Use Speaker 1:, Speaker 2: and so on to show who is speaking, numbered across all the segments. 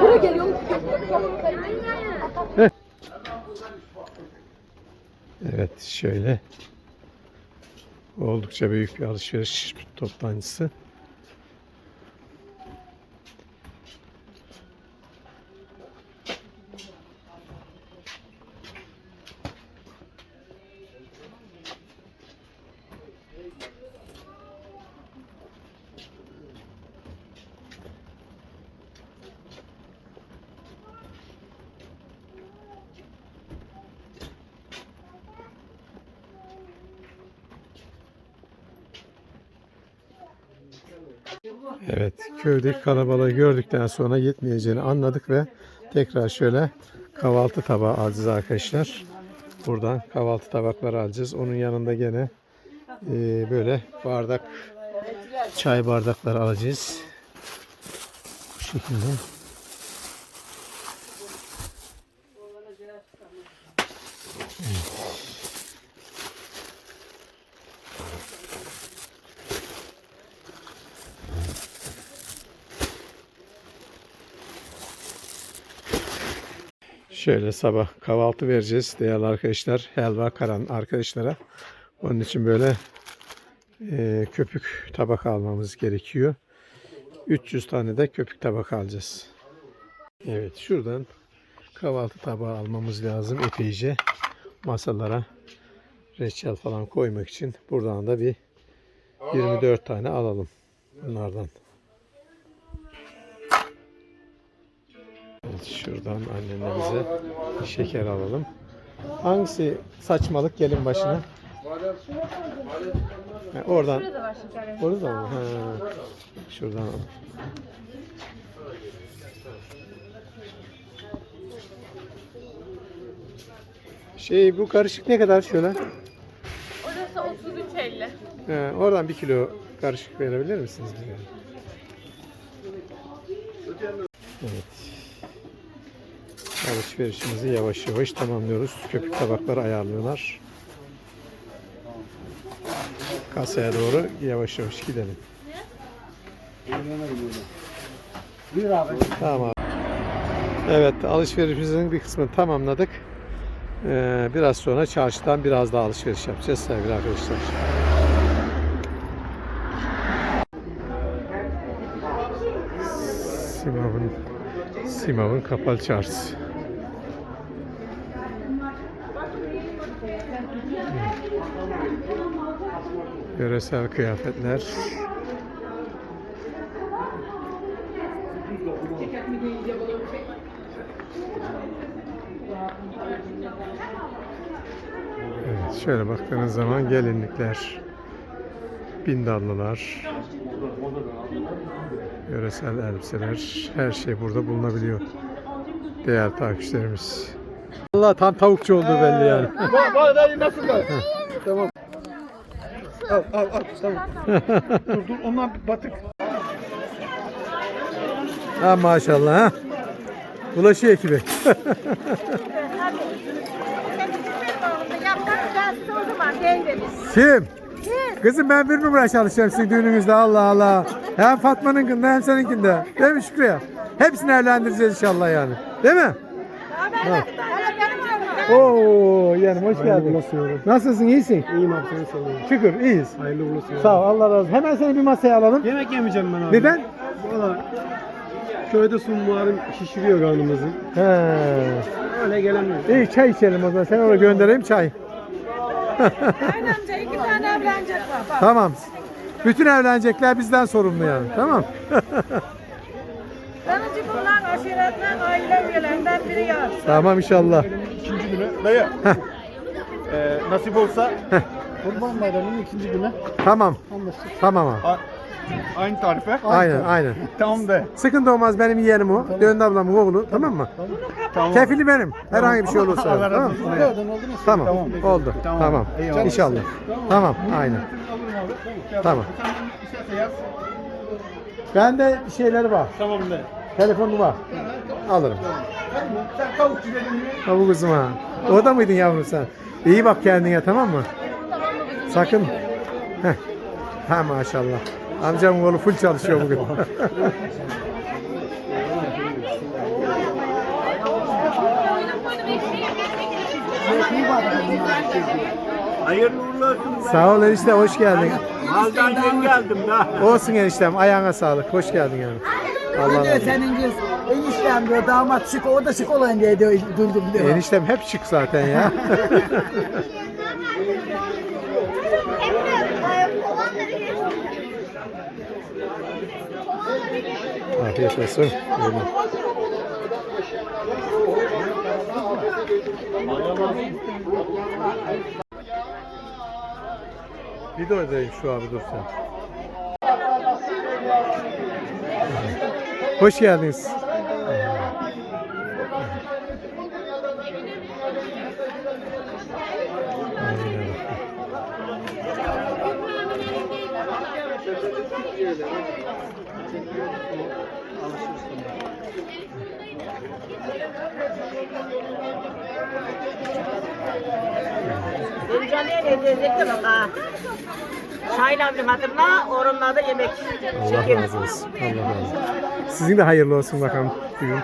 Speaker 1: Buraya geliyor.
Speaker 2: Evet şöyle oldukça büyük bir alışveriş toplantısı. Evet, köydeki kalabalığı gördükten sonra yetmeyeceğini anladık ve tekrar şöyle kahvaltı tabağı alacağız arkadaşlar. Buradan kahvaltı tabakları alacağız. Onun yanında gene e, böyle bardak, çay bardakları alacağız. Bu şekilde. Şöyle sabah kahvaltı vereceğiz değerli arkadaşlar. Helva karan arkadaşlara. Onun için böyle e, köpük tabak almamız gerekiyor. 300 tane de köpük tabak alacağız. Evet şuradan kahvaltı tabağı almamız lazım epeyce. Masalara reçel falan koymak için buradan da bir 24 tane alalım bunlardan. Evet, şuradan annemize şeker alalım. Hangisi saçmalık gelin başına? Ha, oradan. Orada da mı? Ha. Şuradan alalım. Şey bu karışık ne kadar şöyle?
Speaker 1: Orası 33.50.
Speaker 2: He, oradan bir kilo karışık verebilir misiniz bize? Evet. Alışverişimizi yavaş yavaş tamamlıyoruz. Köpük tabakları ayarlıyorlar. Kasaya doğru yavaş yavaş gidelim.
Speaker 3: Buyur abi.
Speaker 2: Tamam. Evet alışverişimizin bir kısmını tamamladık. Ee, biraz sonra çarşıdan biraz daha alışveriş yapacağız sevgili arkadaşlar. Simav'ın Simav'ın kapalı çarşısı. Yöresel kıyafetler. Evet, şöyle baktığınız zaman gelinlikler, bindallılar, yöresel elbiseler, her şey burada bulunabiliyor. Değerli takipçilerimiz. Allah tam tavukçu olduğu belli yani.
Speaker 3: Bak bak dayı nasıl bak? tamam. Al al al tamam. dur dur onlar batık.
Speaker 2: ha maşallah ha. Bulaşık ekibi. Kim? Kızım ben bir numara çalışıyorum sizin düğününüzde Allah Allah. Hem Fatma'nınkinde hem seninkinde. Değil mi Şükrü? Hepsini evlendireceğiz inşallah yani. Değil mi? Oo yani hoş geldin. Nasılsın iyisin?
Speaker 3: İyiyim abi seni seviyorum.
Speaker 2: Şükür iyiyiz.
Speaker 3: Hayırlı uğurlu olsun.
Speaker 2: Sağ ol Allah razı olsun. Hemen seni bir masaya alalım.
Speaker 3: Yemek yemeyeceğim ben abi.
Speaker 2: Neden?
Speaker 3: Valla köyde sunmuharım şişiriyor karnımızı.
Speaker 2: He.
Speaker 3: Öyle gelemiyoruz.
Speaker 2: İyi çay içelim o zaman. Sen oraya göndereyim çay.
Speaker 1: Aynen amca iki tane evlenecek var. Bak.
Speaker 2: Tamam. Bütün evlenecekler bizden sorumlu yani. Tamam.
Speaker 1: Danıcı bunlar aşiretten aile üyelerinden biri ya.
Speaker 2: tamam inşallah.
Speaker 3: Günü. Dayı. ee, nasip olsa Kurban Bayramı'nın ikinci günü
Speaker 2: Tamam.
Speaker 3: anlaştık.
Speaker 2: Tamam abi.
Speaker 3: A- aynı tarife.
Speaker 2: Aynen aynen.
Speaker 3: Tamam de.
Speaker 2: Sıkıntı olmaz benim yeğenim o. Döndü ablamın oğlu. Tamam mı?
Speaker 3: Tamam.
Speaker 2: Kefili benim. Herhangi bir şey olursa.
Speaker 3: Allah razı
Speaker 2: Tamam.
Speaker 3: olsun.
Speaker 2: Tamam.
Speaker 3: Tamam.
Speaker 2: Oldu.
Speaker 3: Tamam.
Speaker 2: Tamam.
Speaker 3: Eyvallah.
Speaker 2: İnşallah. Tamam. Aynen. Tamam.
Speaker 3: Sen isterse yaz.
Speaker 2: Bende şeyleri var.
Speaker 3: Tamam de.
Speaker 2: Telefonu var. Alırım.
Speaker 3: Sen tavuk güzelini
Speaker 2: Tavu kızım ha. Orada mıydın yavrum sen? İyi bak kendine tamam mı? Sakın. Heh. Ha maşallah. Amcamın oğlu full çalışıyor bugün.
Speaker 4: Hayırlı uğurlu olsun.
Speaker 2: Sağ ol enişte hoş geldin.
Speaker 4: Maldan yeni geldim da.
Speaker 2: Olsun eniştem ayağına sağlık. Hoş geldin yani. Allah razı
Speaker 5: diyor
Speaker 2: olsun.
Speaker 5: senin kız eniştem diyor damat şık o da şık olan diye diyor durdum diyor.
Speaker 2: Eniştem hep şık zaten ya. Afiyet olsun. Buyurun. Videodayım şu abi dur sen. Hoş geldiniz.
Speaker 6: Şahin abim hatırla, orunlarda yemek.
Speaker 2: Allah razı olsun. Allah razı olsun. Sizin de hayırlı olsun bakalım düğün.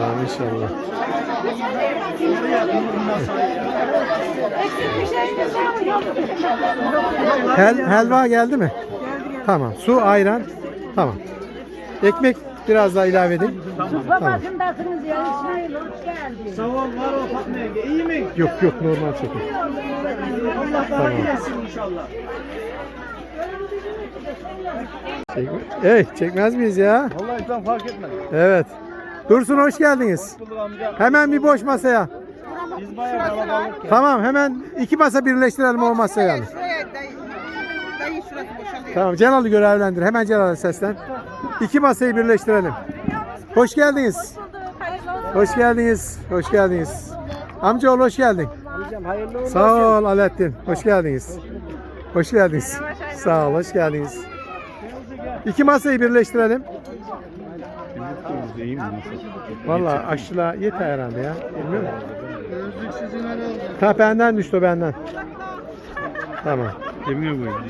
Speaker 2: Amin inşallah. Hel, helva geldi mi? Tamam. Su, ayran. Tamam. Ekmek biraz daha ilave edin. Tamam.
Speaker 1: Bakımdasınız ya İsmail hoş geldin.
Speaker 4: Sağ ol, var ol Fatma yenge. İyi mi?
Speaker 2: Yok yok normal çekim.
Speaker 4: Allah daha
Speaker 2: Tamam.
Speaker 4: iyilesin inşallah.
Speaker 2: Çekme. Ey çekmez miyiz ya?
Speaker 4: Vallahi ben fark etmedim.
Speaker 2: Evet. Dursun hoş geldiniz.
Speaker 4: Bulur amca.
Speaker 2: Hemen bir boş masaya.
Speaker 4: Biz bayağı kalabalık.
Speaker 2: Tamam hemen iki masa birleştirelim o masaya yani. Tamam Celal'ı görevlendir. Hemen Celal'e seslen. İki masayı birleştirelim. Hoş geldiniz. Hoş geldiniz. Hoş geldiniz. Amcaoğlu hoş geldin. Sağ ol Alaaddin. Hoş geldiniz. Hoş geldiniz. Sağ ol. Hoş geldiniz. İki masayı birleştirelim. Vallahi aşçılığa yeter herhalde ya. Bilmiyorum. Ta benden düştü o benden. Tamam.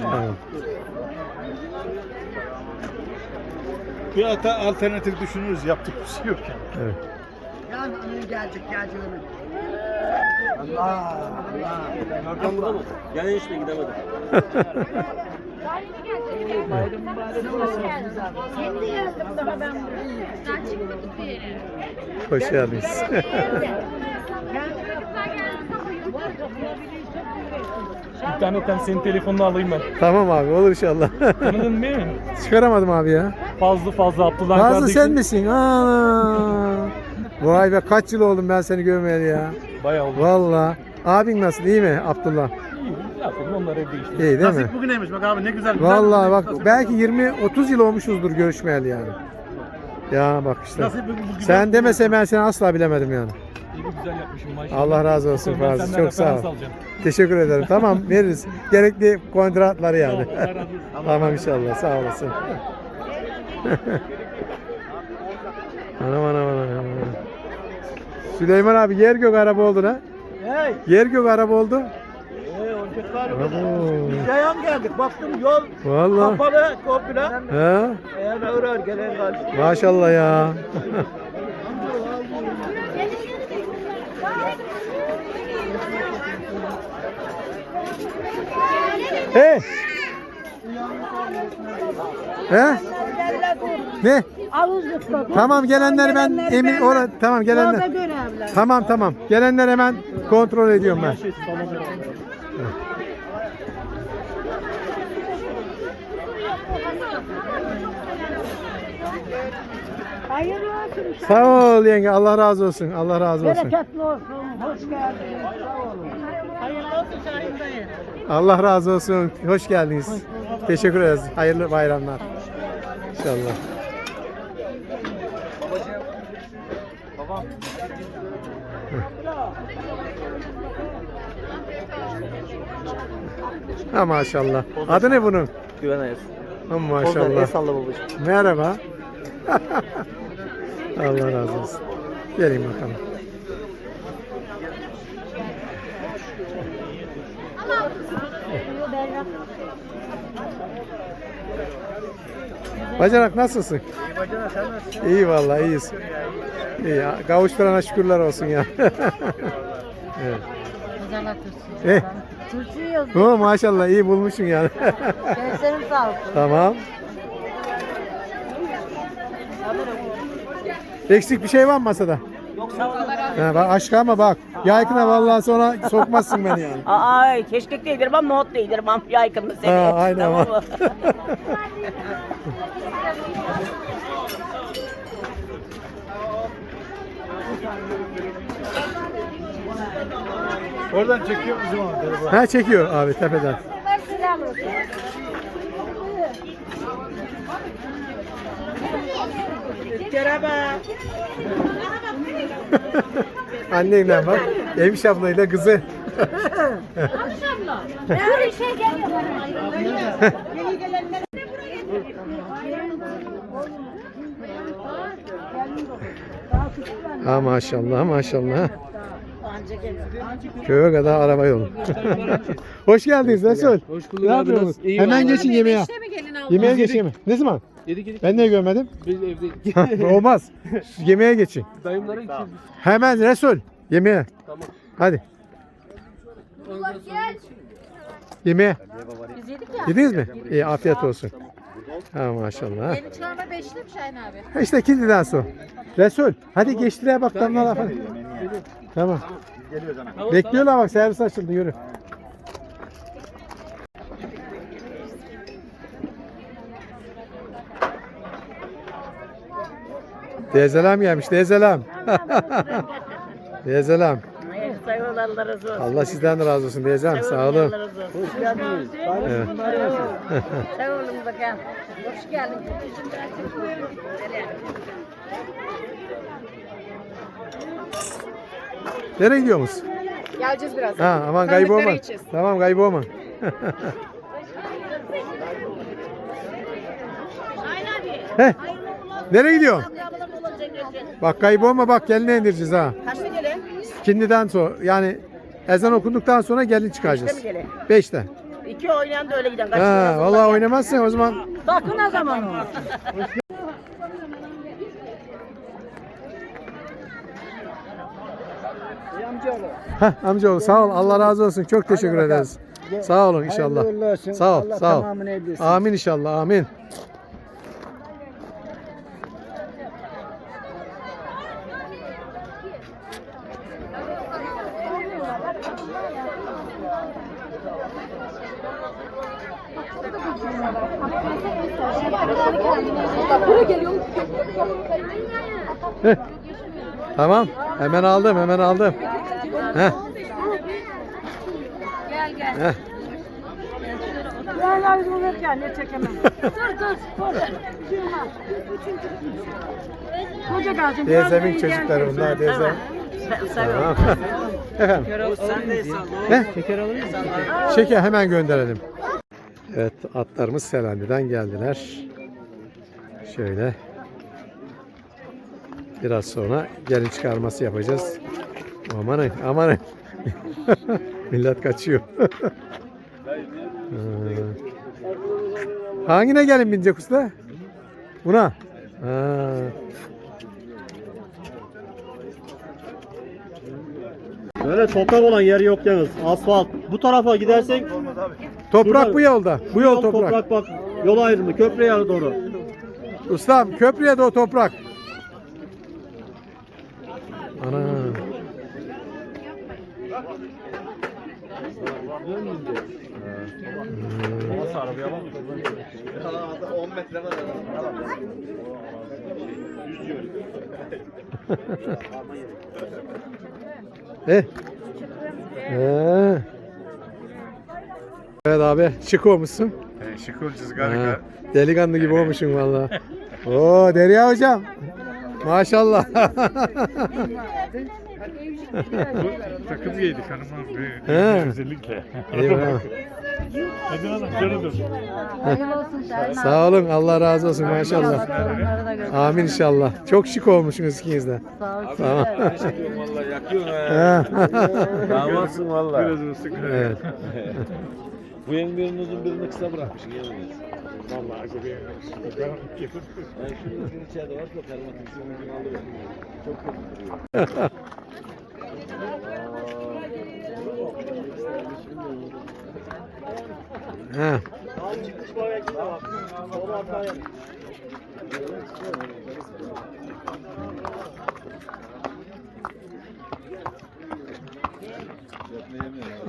Speaker 2: Tamam.
Speaker 4: Bir ata alternatif düşünürüz. Yaptık bir şey yok yani.
Speaker 2: Evet.
Speaker 5: Yani gelecek gelecek onu. Allah Allah.
Speaker 4: Yani işte gidemedim.
Speaker 1: Kendi yazdım daha ben buraya.
Speaker 2: Hoş geldiniz.
Speaker 7: İnternetten senin telefonunu alayım ben.
Speaker 2: tamam abi olur inşallah.
Speaker 7: Tanıdın değil mi?
Speaker 2: Çıkaramadım abi ya.
Speaker 7: Fazla fazla Abdullah
Speaker 2: Fazla
Speaker 7: kardeşim.
Speaker 2: sen misin? Aa. Vay be kaç yıl oldum ben seni görmeyeli ya.
Speaker 7: Bayağı oldu.
Speaker 2: Valla. Abin nasıl iyi mi Abdullah?
Speaker 7: İyi. Ne yapalım onlar evde işte.
Speaker 2: İyi değil mi?
Speaker 4: Nasip bugüneymiş bak abi ne güzel. güzel
Speaker 2: Vallahi bak belki 20-30 yıl olmuşuzdur görüşmeyeli yani. Ya bak işte.
Speaker 4: Nasip bugün bugün.
Speaker 2: Sen demese ben seni asla bilemedim yani.
Speaker 7: İyi bir güzel yapmışım maşallah.
Speaker 2: Allah razı olsun
Speaker 7: Ben
Speaker 2: Fazıl.
Speaker 7: senden
Speaker 2: Çok sağ
Speaker 7: referans
Speaker 2: ol.
Speaker 7: alacağım.
Speaker 2: Teşekkür ederim. Tamam veririz. Gerekli kontratları yani.
Speaker 7: Allah razı olsun.
Speaker 2: tamam inşallah. Sağ olasın. anam anam anam. anam. Süleyman abi yer gök araba oldu ha.
Speaker 4: Hey.
Speaker 2: Yer gök araba oldu.
Speaker 4: Hey oyuncaklar.
Speaker 2: Abo.
Speaker 4: Biz yayan geldik. Baktım yol
Speaker 2: Vallahi.
Speaker 4: kapalı komple.
Speaker 2: Ha?
Speaker 4: Eğer uğrar gelen karşı.
Speaker 2: Maşallah ya. Hey. He? Ne? Tamam gelenleri ben emin ora tamam gelenler. Tamam tamam. Gelenler hemen kontrol ediyorum ben.
Speaker 1: Hayırlı olsun.
Speaker 2: Sağ ol yenge. Allah razı olsun. Allah razı olsun.
Speaker 1: Bereketli olsun. Hoş geldin. Sağ olun. Hayırlı
Speaker 6: olsun Şahin dayı.
Speaker 2: Allah razı olsun. Hoş geldiniz. Teşekkür ederiz. Hayırlı bayramlar. İnşallah. Ha maşallah. Adı ne bunun?
Speaker 8: Güven Ayaz.
Speaker 2: Ha maşallah.
Speaker 8: salla babacığım.
Speaker 2: Merhaba. Allah razı olsun. Gelin bakalım. Bacanak nasılsın? İyi bacanak sen nasılsın? İyi vallahi iyiyiz. İyi ya. Kavuşturana şükürler olsun ya. evet. Eh.
Speaker 1: Turşuyu yazıyor.
Speaker 2: Oh, maşallah iyi bulmuşsun yani.
Speaker 1: Gözlerim sağ olsun.
Speaker 2: tamam. Eksik bir şey var mı masada?
Speaker 6: Yok sağ olun.
Speaker 2: Ha, bak aşk ama bak. Yaykına vallahi sonra sokmazsın beni yani.
Speaker 6: Ay keşkek de yedirmem, nohut da yedirmem. Yaykınlı seni.
Speaker 2: Ha, aynen
Speaker 6: Tamam mı?
Speaker 4: Oradan çekiyor bizim abi.
Speaker 2: ha çekiyor abi tepeden.
Speaker 6: Merhaba.
Speaker 2: Annenle bak. Evmiş ablayla kızı.
Speaker 1: Böyle şey geliyor.
Speaker 2: Ha maşallah maşallah. Köye kadar araba yolu. Hoş geldiniz Resul.
Speaker 7: Hoş bulduk
Speaker 2: Ne
Speaker 7: abi,
Speaker 2: yapıyorsunuz?
Speaker 7: nasıl? İyi
Speaker 2: Hemen
Speaker 7: vallahi.
Speaker 2: geçin yemeğe.
Speaker 1: İşte mi gelin aldın?
Speaker 2: Yemeğe
Speaker 7: Biz
Speaker 2: geçeyim mi? Ne zaman?
Speaker 7: Yedik yedik.
Speaker 2: Ben de görmedim.
Speaker 7: Biz evde.
Speaker 2: Olmaz. Yemeğe geçin.
Speaker 7: Dayımlara gideceğiz.
Speaker 2: Hemen Resul. Yemeğe.
Speaker 7: Tamam.
Speaker 2: Hadi. Yemeğe.
Speaker 1: Biz yedik ya.
Speaker 2: Yediniz mi? İyi afiyet olsun. Ha maşallah.
Speaker 1: Yeni çağırma beşli mi Şahin abi?
Speaker 2: Ha işte kilididen sonra. Resul hadi geçtiler bak damla hadi. Tamam. Bekliyorlar bak servis açıldı yürü. Teyzelem gelmiş teyzelem. teyzelem.
Speaker 6: Allah razı olsun.
Speaker 2: Allah sizden de razı olsun teyzem sağ olun.
Speaker 6: Allah razı olsun. Hoş geldiniz.
Speaker 2: Evet.
Speaker 6: Sağ olun bakalım.
Speaker 1: Hoş geldin.
Speaker 2: Nereye gidiyorsunuz?
Speaker 1: Geleceğiz biraz.
Speaker 2: Ha aman kaybolma.
Speaker 1: İçeceğiz.
Speaker 2: Tamam kaybolma. Heh. Nereye gidiyorsun? Bak kaybolma bak geline indireceğiz ha.
Speaker 6: Kaçta?
Speaker 2: Kindiden sonra yani ezan okunduktan sonra gelin çıkacağız.
Speaker 6: Beşte mi gelin?
Speaker 2: Beşte.
Speaker 6: İki oynayan da öyle giden.
Speaker 2: Ha, vallahi oynamazsan o zaman
Speaker 6: Bakın o zaman o.
Speaker 2: Heh, amcaoğlu sağ ol. Allah razı olsun. Çok teşekkür ederiz. Sağ olun inşallah. Sağ ol. Sağ ol. Amin inşallah. Amin. Heh. Tamam. Hemen aldım. Hemen aldım. Heh.
Speaker 1: Gel gel.
Speaker 2: Heh.
Speaker 1: Gel gel dur ya ne çekemem. dur dur. dur. Koca kalsın.
Speaker 2: Teyzemin çocukları bunlar teyze. Tamam. Efendim.
Speaker 6: Sen de sağ ol.
Speaker 2: Ne? Şeker hemen gönderelim. Evet atlarımız Selendi'den geldiler. Şöyle. Biraz sonra gelin çıkarması yapacağız. Amanın amanın. Millet kaçıyor. Ha. Hangine gelin binecek usta? Buna. Ha.
Speaker 8: Böyle toprak olan yer yok yalnız. Asfalt. Bu tarafa gidersek
Speaker 2: Toprak bu yolda. Bu yol
Speaker 8: yol
Speaker 2: toprak.
Speaker 8: bak. Yol ayrımı köprüye doğru.
Speaker 2: Ustam köprüye de o toprak. Eh. Ee, Evet abi şık olmuşsun.
Speaker 9: Şık olacağız
Speaker 2: Ha, delikanlı gibi olmuşsun valla. Oo Derya hocam. Maşallah.
Speaker 9: Takım giydik hanımlar.
Speaker 2: He.
Speaker 9: Özellikle.
Speaker 2: Eyvallah.
Speaker 9: Hadi hanım şöyle dur.
Speaker 2: Sağ olun. Allah razı olsun maşallah. Amin inşallah. Çok şık olmuşsunuz ikiniz de. Sağ olun.
Speaker 4: Vallahi yakıyorsun
Speaker 2: Ha.
Speaker 4: Damatsın.
Speaker 9: Biraz ıslık.
Speaker 2: evet.
Speaker 4: Bu yeni birinin uzun birini kısa bırakmışsın yemin
Speaker 9: Vallahi.
Speaker 4: Ben şimdi içeride var da uzun alıyor. Çok kötü duruyor.
Speaker 2: Ha.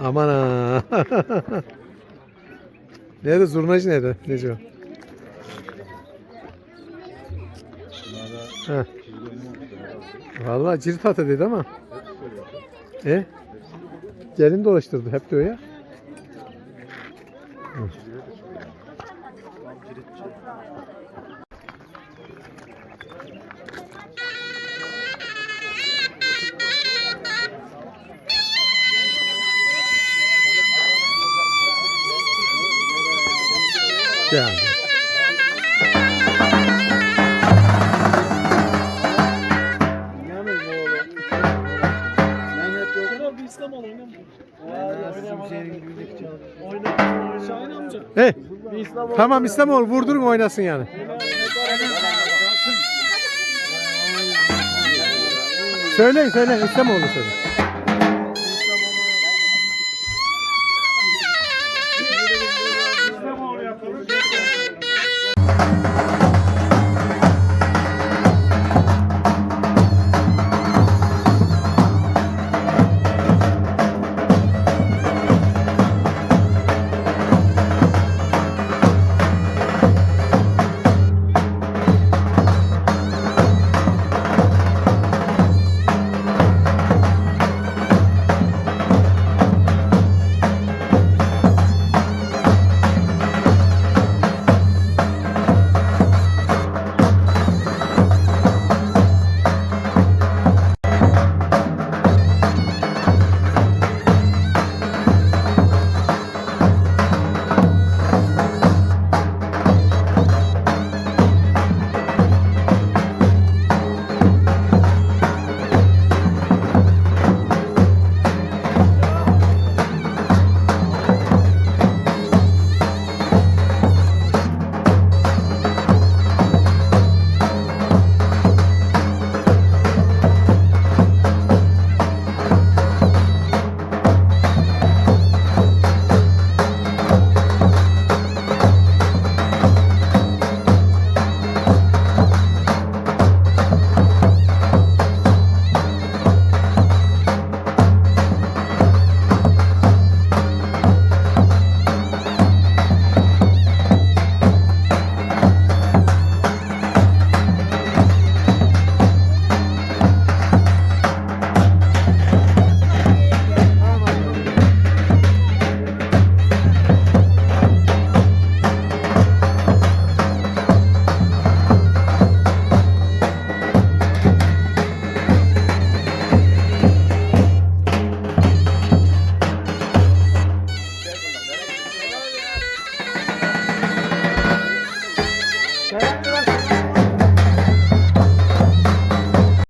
Speaker 2: Aman ha. nerede zurnacı nerede? Nece o? Ha. Vallahi cirit atı dedi ama. E? Gelin dolaştırdı hep diyor ya. Yeah. Yani. He. Tamam İslamoğlu vurdurun oynasın yani. Söyleyin söyleyin İslamoğlu söyle.